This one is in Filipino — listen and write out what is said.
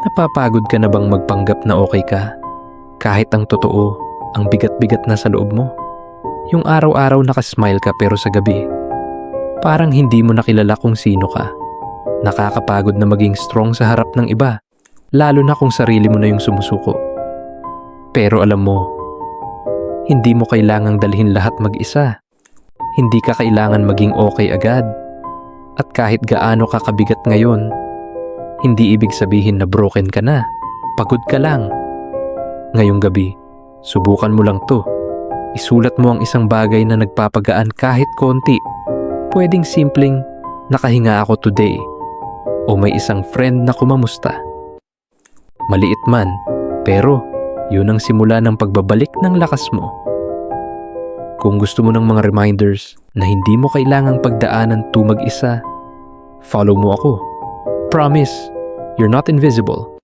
Napapagod ka na bang magpanggap na okay ka? Kahit ang totoo, ang bigat-bigat na sa loob mo. Yung araw-araw nakasmile ka pero sa gabi, parang hindi mo nakilala kung sino ka. Nakakapagod na maging strong sa harap ng iba, lalo na kung sarili mo na yung sumusuko. Pero alam mo, hindi mo kailangang dalhin lahat mag-isa. Hindi ka kailangan maging okay agad. At kahit gaano ka kabigat ngayon, hindi ibig sabihin na broken ka na. Pagod ka lang. Ngayong gabi, subukan mo lang to. Isulat mo ang isang bagay na nagpapagaan kahit konti. Pwedeng simpleng, nakahinga ako today. O may isang friend na kumamusta. Maliit man, pero yun ang simula ng pagbabalik ng lakas mo. Kung gusto mo ng mga reminders na hindi mo kailangang pagdaanan to mag-isa, follow mo ako. Promise, you're not invisible.